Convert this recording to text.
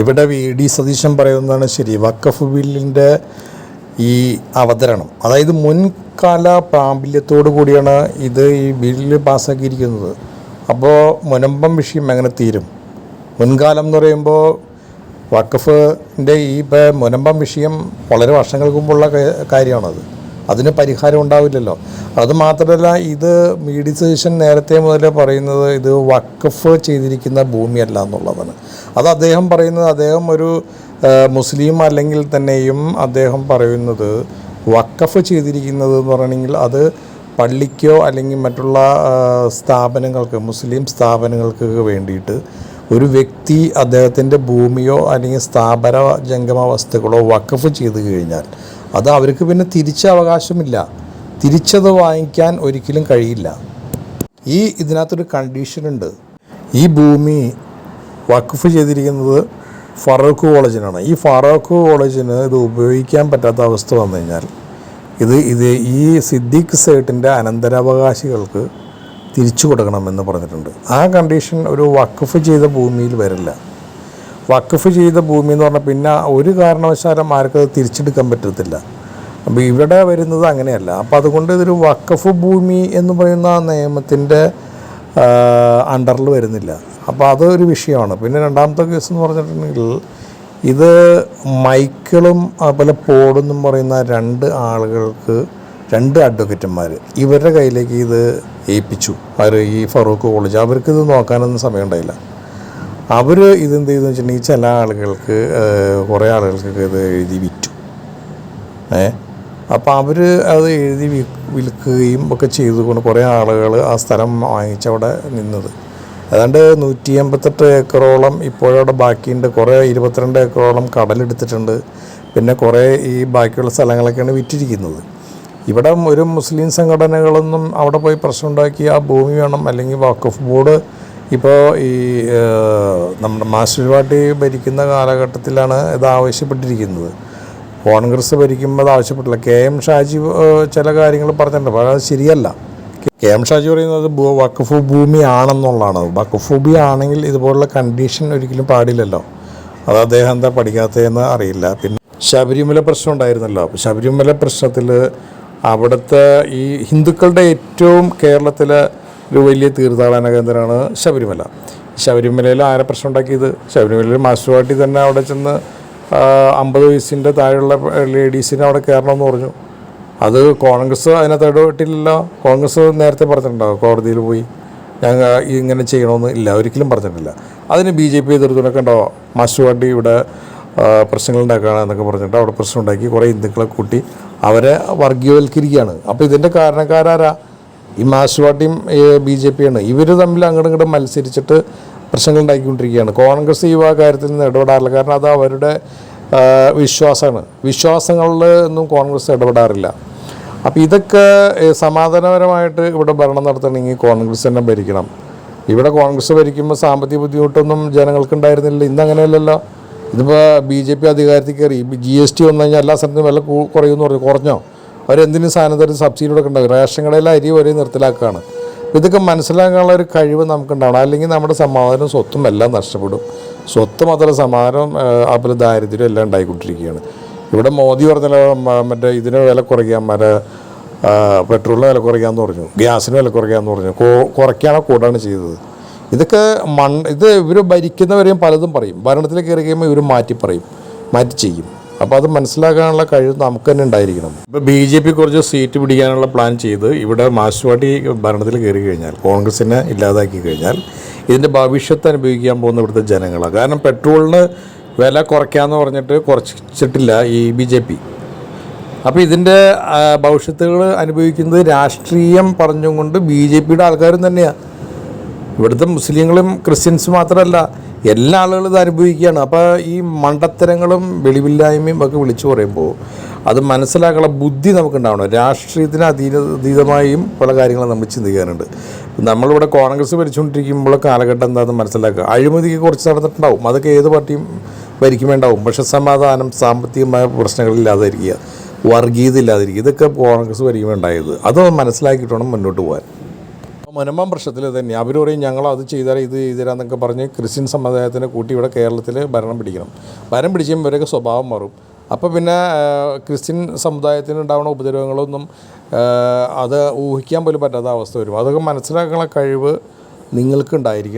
ഇവിടെ V D Satheesan പറയുന്നതാണ് ശരി വക്കഫ് ബില്ലിന്റെ ഈ അവതരണം. അതായത് മുൻകാല പ്രാബല്യത്തോടു കൂടിയാണ് ഇത് ഈ ബില്ല് പാസ്സാക്കിയിരിക്കുന്നത് അപ്പോൾ മുനമ്പം വിഷയം എങ്ങനെ തീരും? മുൻകാലം എന്ന് പറയുമ്പോൾ വക്കഫിന്റെ ഈ മുനമ്പം വിഷയം വളരെ വർഷങ്ങൾക്ക് മുമ്പുള്ള കാര്യമാണത്. അതിന് പരിഹാരം ഉണ്ടാവില്ലല്ലോ. അത് മാത്രമല്ല ഇത് മീഡിസേഷൻ നേരത്തെ മുതലേ പറയുന്നത് ഇത് വക്കഫ് ചെയ്തിരിക്കുന്ന ഭൂമിയല്ല എന്നുള്ളതാണ്. അത് അദ്ദേഹം പറയുന്നത് അദ്ദേഹം ഒരു മുസ്ലിം അല്ലെങ്കിൽ തന്നെയും അദ്ദേഹം പറയുന്നത് വക്കഫ് ചെയ്തിരിക്കുന്നത് എന്ന് പറയണമെങ്കിൽ അത് പള്ളിക്കോ അല്ലെങ്കിൽ മറ്റുള്ള സ്ഥാപനങ്ങൾക്ക് മുസ്ലിം സ്ഥാപനങ്ങൾക്ക് വേണ്ടിയിട്ട് ഒരു വ്യക്തി അദ്ദേഹത്തിന്റെ ഭൂമിയോ അല്ലെങ്കിൽ സ്ഥാപന ജംഗമ വസ്തുക്കളോ വക്കഫ് ചെയ്ത് കഴിഞ്ഞാൽ അത് അവർക്ക് പിന്നെ തിരിച്ച അവകാശമില്ല. തിരിച്ചത് വാങ്ങിക്കാൻ ഒരിക്കലും കഴിയില്ല. ഈ ഇതിനകത്തൊരു കണ്ടീഷനുണ്ട് ഈ ഭൂമി വഖഫ് ചെയ്തിരിക്കുന്നത് ഫറൂഖ് കോളേജിനാണ്. ഈ ഫറൂഖ് കോളേജിന് ഇത് ഉപയോഗിക്കാൻ പറ്റാത്ത അവസ്ഥ വന്നു കഴിഞ്ഞാൽ ഇത് ഇത് ഈ സിദ്ദീഖ് സേട്ടിന്റെ അനന്തരാവകാശികൾക്ക് തിരിച്ചു കൊടുക്കണമെന്ന് പറഞ്ഞിട്ടുണ്ട്. ആ കണ്ടീഷൻ ഒരു വഖഫ് ചെയ്ത ഭൂമിയിൽ വരില്ല. വഖഫ് ചെയ്ത ഭൂമി എന്ന് പറഞ്ഞാൽ പിന്നെ ഒരു കാരണവശാലും ആർക്കത് തിരിച്ചെടുക്കാൻ പറ്റത്തില്ല. അപ്പോൾ ഇവിടെ വരുന്നത് അങ്ങനെയല്ല. അപ്പോൾ അതുകൊണ്ട് ഇതൊരു വഖഫ് ഭൂമി എന്ന് പറയുന്ന നിയമത്തിന്റെ അണ്ടറിൽ വരുന്നില്ല. അപ്പോൾ അതൊരു വിഷയമാണ്. പിന്നെ രണ്ടാമത്തെ കേസ് എന്ന് പറഞ്ഞിട്ടുണ്ടെങ്കിൽ ഇത് മൈക്കിളും അതുപോലെ പോളെന്നും പറയുന്ന രണ്ട് ആളുകൾക്ക് രണ്ട് അഡ്വക്കേറ്റന്മാർ ഇവരുടെ കയ്യിലേക്ക് ഇത് ഏൽപ്പിച്ചു. അവർ ഈ ഫറൂഖ് കോളേജ്. അവർക്കിത് നോക്കാനൊന്നും സമയമുണ്ടായില്ല അവർ ഇതെന്ത് ചെയ്തു വെച്ചിട്ടുണ്ടെങ്കിൽ ചില ആളുകൾക്ക് കുറേ ആളുകൾക്കൊക്കെ ഇത് എഴുതി വിറ്റു. ഏ? അപ്പോൾ അവർ അത് എഴുതി വിൽക്കുകയും ഒക്കെ ചെയ്തുകൊണ്ട് കുറേ ആളുകൾ ആ സ്ഥലം വാങ്ങിച്ചവിടെ നിന്നത്. ഏതാണ്ട് നൂറ്റി എൺപത്തെട്ട് ഏക്കറോളം ഇപ്പോഴവിടെ ബാക്കിയുണ്ട്. കുറേ ഇരുപത്തിരണ്ട് ഏക്കറോളം കടലെടുത്തിട്ടുണ്ട്. പിന്നെ കുറേ ഈ ബാക്കിയുള്ള സ്ഥലങ്ങളൊക്കെയാണ് വിറ്റിരിക്കുന്നത്. ഇവിടെ ഒരു മുസ്ലിം സംഘടനകളൊന്നും അവിടെ പോയി പ്രശ്നമുണ്ടാക്കി ആ ഭൂമി വേണം അല്ലെങ്കിൽ വഖഫ് ബോർഡ് ഇപ്പോൾ ഈ നമ്മുടെ മാസ്റ്റർ പാർട്ടി ഭരിക്കുന്ന കാലഘട്ടത്തിലാണ് ഇത് ആവശ്യപ്പെട്ടിരിക്കുന്നത്. കോൺഗ്രസ് ഭരിക്കുമ്പോൾ അത് ആവശ്യപ്പെട്ടില്ല. കെ എം ഷാജി ചില കാര്യങ്ങൾ പറഞ്ഞിട്ടുണ്ട്. പക്ഷേ അത് ശരിയല്ല. കെ എം ഷാജി പറയുന്നത് വഖഫ് ഭൂമിയാണെന്നുള്ളതാണ്. വഖഫ് ഭൂമി ആണെങ്കിൽ ഇതുപോലുള്ള കണ്ടീഷൻ ഒരിക്കലും പാടില്ലല്ലോ. അത് അദ്ദേഹം എന്താ പഠിക്കാത്തതെന്ന് അറിയില്ല. പിന്നെ ശബരിമല പ്രശ്നം ഉണ്ടായിരുന്നല്ലോ. അപ്പോൾ ശബരിമല പ്രശ്നത്തിൽ അവിടുത്തെ ഈ ഹിന്ദുക്കളുടെ ഏറ്റവും കേരളത്തിലെ ഒരു വലിയ തീർത്ഥാടന കേന്ദ്രമാണ് ശബരിമല. ശബരിമലയിൽ ആരെ പ്രശ്നം ഉണ്ടാക്കിയത്? ശബരിമലയിൽ മാസ്റ്റർ പാർട്ടി തന്നെ അവിടെ ചെന്ന് അമ്പത് വയസ്സിന്റെ താഴെയുള്ള ലേഡീസിനെ അവിടെ കയറണമെന്ന് പറഞ്ഞു. അത് കോൺഗ്രസ് അതിനകത്ത് ഇടപെട്ടില്ലല്ലോ കോൺഗ്രസ് നേരത്തെ പറഞ്ഞിട്ടുണ്ടാവും കോടതിയിൽ പോയി ഞങ്ങൾ ഇങ്ങനെ ചെയ്യണമെന്ന് ഇല്ല ഒരിക്കലും പറഞ്ഞിട്ടില്ല. അതിന് ബി ജെ പി എതിർത്തുനൊക്കെ ഉണ്ടോ മാസ്റ്റർ പാർട്ടി ഇവിടെ പ്രശ്നങ്ങൾ ഉണ്ടാക്കുകയാണ് എന്നൊക്കെ പറഞ്ഞിട്ട് അവിടെ പ്രശ്നം ഉണ്ടാക്കി കുറേ ഹിന്ദുക്കളെ കൂട്ടി അവരെ വർഗീയവൽക്കരിക്കുകയാണ്. അപ്പോൾ ഇതിന്റെ കാരണക്കാരാരാ? ഈ പാർട്ടിയും ബി ജെ പിയാണ്. ഇവർ തമ്മിൽ അങ്ങോട്ടും ഇങ്ങോട്ടും മത്സരിച്ചിട്ട് പ്രശ്നങ്ങൾ ഉണ്ടാക്കിക്കൊണ്ടിരിക്കുകയാണ് കോൺഗ്രസ് ഈ വക കാര്യത്തിൽ നിന്ന് ഇടപെടാറില്ല. കാരണം അത് അവരുടെ വിശ്വാസമാണ്. വിശ്വാസങ്ങളിൽ ഒന്നും കോൺഗ്രസ് ഇടപെടാറില്ല. അപ്പോൾ ഇതൊക്കെ സമാധാനപരമായിട്ട് ഇവിടെ ഭരണം നടത്തണമെങ്കിൽ കോൺഗ്രസ് തന്നെ ഭരിക്കണം. ഇവിടെ കോൺഗ്രസ് ഭരിക്കുമ്പോൾ സാമ്പത്തിക ബുദ്ധിമുട്ടൊന്നും ജനങ്ങൾക്ക് ഉണ്ടായിരുന്നില്ല ഇന്ന് അങ്ങനെയല്ലല്ലോ. ഇതിപ്പോൾ ബി ജെ പി അധികാരത്തിൽ കയറി. ജി എസ് ടി വന്നു കഴിഞ്ഞാൽ എല്ലാ സ്ഥലത്തും വില കുറയുമെന്ന് പറഞ്ഞു. കുറഞ്ഞോ? അവരെന്തിനും സാധനം തരും സബ്സിഡി കൊടുക്കണ്ടാവും റേഷൻ കടയിലെ അരി ഒരേ നിർത്തലാക്കുകയാണ്. ഇതൊക്കെ മനസ്സിലാക്കാനുള്ള ഒരു കഴിവ് നമുക്കുണ്ടാവണം. അല്ലെങ്കിൽ നമ്മുടെ സമാധാനവും സ്വത്തും എല്ലാം നഷ്ടപ്പെടും. സ്വത്ത് മാത്രമല്ല സമാധാനം അതുപോലെ ദാരിദ്ര്യം എല്ലാം ഉണ്ടായിക്കൊണ്ടിരിക്കുകയാണ്. ഇവിടെ മോദി പറഞ്ഞല്ലോ മറ്റേ ഇതിന് വില കുറയ്ക്കാൻ മറ്റേ പെട്രോളിന് വില കുറയ്ക്കാമെന്ന് പറഞ്ഞു. ഗ്യാസിന് വില കുറയ്ക്കാമെന്ന് പറഞ്ഞു. കുറയ്ക്കാനോ കൂടാണ് ചെയ്തത്. ഇതൊക്കെ മൺ ഇത് ഇവർ ഭരിക്കുന്നവരെയും പലതും പറയും. ഭരണത്തിൽ കയറി കഴിയുമ്പോൾ ഇവർ മാറ്റി പറയും. മാറ്റി ചെയ്യും. അപ്പോൾ അത് മനസ്സിലാക്കാനുള്ള കഴിവ് നമുക്ക് തന്നെ ഉണ്ടായിരിക്കണം. ഇപ്പോൾ ബി ജെ പി കുറച്ച് സീറ്റ് പിടിക്കാനുള്ള പ്ലാൻ ചെയ്ത് ഇവിടെ മാർക്സ് പാർട്ടി ഭരണത്തിൽ കയറി കഴിഞ്ഞാൽ കോൺഗ്രസിനെ ഇല്ലാതാക്കി കഴിഞ്ഞാൽ ഇതിന്റെ ഭവിഷ്യത്ത് അനുഭവിക്കാൻ പോകുന്ന ഇവിടുത്തെ ജനങ്ങളാണ് കാരണം പെട്രോളിന് വില കുറയ്ക്കാമെന്ന് പറഞ്ഞിട്ട് കുറച്ചിട്ടില്ല ഈ ബി ജെ പി. അപ്പോൾ ഇതിന്റെ ഭവിഷ്യത്തുകൾ അനുഭവിക്കുന്നത് രാഷ്ട്രീയം പറഞ്ഞുകൊണ്ട് ബി ജെ പിയുടെ ആൾക്കാരും തന്നെയാണ് ഇവിടുത്തെ മുസ്ലിങ്ങളും ക്രിസ്ത്യൻസ് മാത്രമല്ല എല്ലാ ആളുകളും ഇത് അനുഭവിക്കുകയാണ്. അപ്പോൾ ഈ മണ്ടത്തരങ്ങളും വെളിവില്ലായ്മയും ഒക്കെ വിളിച്ചു പറയുമ്പോൾ അത് മനസ്സിലാക്കാനുള്ള ബുദ്ധി നമുക്കുണ്ടാവണം. രാഷ്ട്രീയത്തിന് അതീത അതീതമായും പല കാര്യങ്ങളും നമ്മൾ ചിന്തിക്കാനുണ്ട് നമ്മളിവിടെ കോൺഗ്രസ് ഭരിച്ചുകൊണ്ടിരിക്കുമ്പോൾ കാലഘട്ടം എന്താണെന്ന് മനസ്സിലാക്കുക. അഴിമതിക്ക് കുറച്ച് നടന്നിട്ടുണ്ടാവും. അതൊക്കെ ഏത് പാർട്ടിയും ഭരിക്കുമ്പോണ്ടാവും പക്ഷെ സമാധാനം സാമ്പത്തികമായ പ്രശ്നങ്ങളില്ലാതിരിക്കുക വർഗീയത ഇല്ലാതിരിക്കുക ഇതൊക്കെ കോൺഗ്രസ് ഭരിക്കുമ്പോൾ ഉണ്ടായത് അത് മനസ്സിലാക്കിയിട്ട് വേണം മുന്നോട്ട് പോകാൻ. മുനമ്പം പ്രശ്നത്തിൽ തന്നെ. അവർ പറയും ഞങ്ങൾ അത് ചെയ്താൽ ഇത് ചെയ്തരാന്നൊക്കെ പറഞ്ഞ് ക്രിസ്ത്യൻ സമുദായത്തിനെ കൂട്ടി ഇവിടെ കേരളത്തിൽ ഭരണം പിടിക്കണം. ഭരണം പിടിച്ചും ഇവരൊക്കെ സ്വഭാവം മാറും. അപ്പോൾ പിന്നെ ക്രിസ്ത്യൻ സമുദായത്തിന് ഉണ്ടാവുന്ന ഉപദ്രവങ്ങളൊന്നും അത് ഊഹിക്കാൻ പോലും പറ്റാത്ത അവസ്ഥ വരും. അതൊക്കെ മനസ്സിലാക്കാനുള്ള കഴിവ് നിങ്ങൾക്കുണ്ടായിരിക്കും.